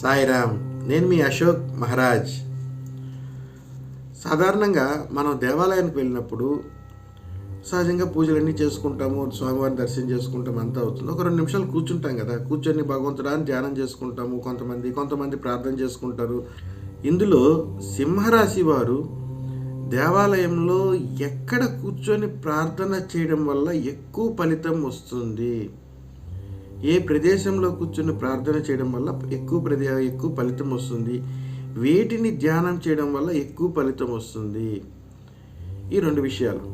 సాయిరామ్ నేను మీ అశోక్ మహారాజ్. సాధారణంగా మనం దేవాలయానికి వెళ్ళినప్పుడు సహజంగా పూజలన్నీ చేసుకుంటాము స్వామివారిని దర్శనం చేసుకుంటాం అంతా అవుతుంది. ఒక రెండు నిమిషాలు కూర్చుంటాం కదా కూర్చొని భగవంతుడాన్ని ధ్యానం చేసుకుంటాము కొంతమంది కొంతమంది ప్రార్థన చేసుకుంటారు. ఇందులో సింహరాశి వారు దేవాలయంలో ఎక్కడ కూర్చొని ప్రార్థన చేయడం వల్ల ఎక్కువ ఫలితం వస్తుంది? ఏ ప్రదేశంలో కూర్చొని ప్రార్థన చేయడం వల్ల ఎక్కువ ప్రదే ఎక్కువ ఫలితం వస్తుంది? వేటిని ధ్యానం చేయడం వల్ల ఎక్కువ ఫలితం వస్తుంది? ఈ రెండు విషయాలు.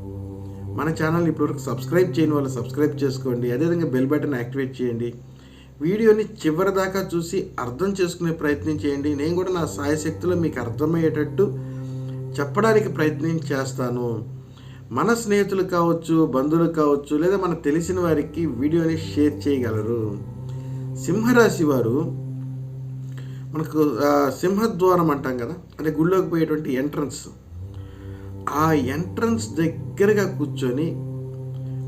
మన ఛానల్ ఇప్పటివరకు సబ్స్క్రైబ్ చేయని వాళ్ళు సబ్స్క్రైబ్ చేసుకోండి. అదేవిధంగా బెల్ బటన్ యాక్టివేట్ చేయండి. వీడియోని చివరి దాకా చూసి అర్థం చేసుకునే ప్రయత్నం చేయండి. నేను కూడా నా సాయశక్తిలో మీకు అర్థమయ్యేటట్టు చెప్పడానికి ప్రయత్నం చేస్తాను. మన స్నేహితులు కావచ్చు బంధువులు కావచ్చు లేదా మనకు తెలిసిన వారికి వీడియోని షేర్ చేయగలరు. సింహరాశి వారు మనకు సింహద్వారం అంటాం కదా అంటే గుళ్ళోకి పోయేటువంటి ఎంట్రన్స్ ఆ ఎంట్రన్స్ దగ్గరగా కూర్చొని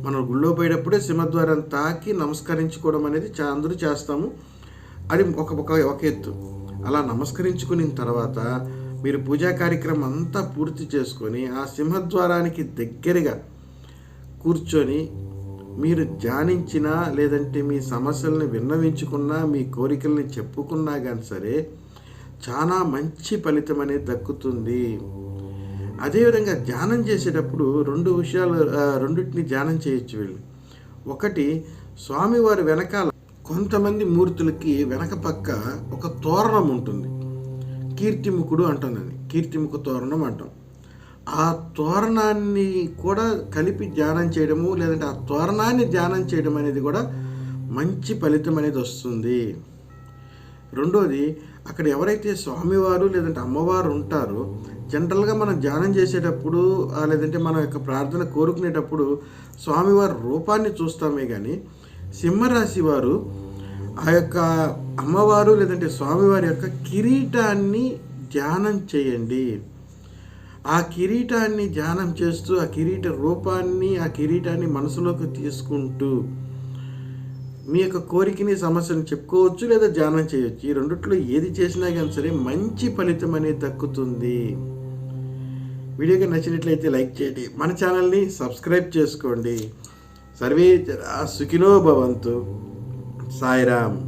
మనం గుళ్ళో పోయేటప్పుడే సింహద్వారం తాకి నమస్కరించుకోవడం అనేది చా అందరూ చేస్తాము. అది ఒక ఒక ఒక ఎత్తు. అలా నమస్కరించుకున్న తర్వాత మీరు పూజా కార్యక్రమం అంతా పూర్తి చేసుకొని ఆ సింహద్వారానికి దగ్గరగా కూర్చొని మీరు ధ్యానించినా లేదంటే మీ సమస్యల్ని విన్నవించుకున్నా మీ కోరికల్ని చెప్పుకున్నా కానీ సరే చాలా మంచి ఫలితం అనేది దక్కుతుంది. అదేవిధంగా ధ్యానం చేసేటప్పుడు రెండు విషయాలు రెండింటిని ధ్యానం చేయొచ్చు వీళ్ళు. ఒకటి స్వామివారి వెనకాల కొంతమంది మూర్తులకి వెనక పక్క ఒక తోరణం ఉంటుంది. కీర్తిముఖుడు అంటాం దాన్ని. కీర్తిముఖ తోరణం అంటాం. ఆ తోరణాన్ని కూడా కలిపి ధ్యానం చేయడము లేదంటే ఆ తోరణాన్ని ధ్యానం చేయడం అనేది కూడా మంచి ఫలితం అనేది వస్తుంది. రెండోది అక్కడ ఎవరైతే స్వామివారు లేదంటే అమ్మవారు ఉంటారో జనరల్గా మనం ధ్యానం చేసేటప్పుడు లేదంటే మన యొక్క ప్రార్థన కోరుకునేటప్పుడు స్వామివారి రూపాన్ని చూస్తామే కానీ సింహరాశి వారు ఆ యొక్క అమ్మవారు లేదంటే స్వామివారి యొక్క కిరీటాన్ని ధ్యానం చేయండి. ఆ కిరీటాన్ని ధ్యానం చేస్తూ ఆ కిరీట రూపాన్ని ఆ కిరీటాన్ని మనసులోకి తీసుకుంటూ మీ యొక్క కోరికని సమస్యను చెప్పుకోవచ్చు లేదా ధ్యానం చేయవచ్చు ఈ రెండిట్లో ఏది చేసినా కానీ సరే మంచి ఫలితం అనేది దక్కుతుంది. వీడియోకి నచ్చినట్లయితే లైక్ చేయండి. మన ఛానల్ని సబ్స్క్రైబ్ చేసుకోండి. సర్వే సుఖినో భవంతు. సాయిరామ్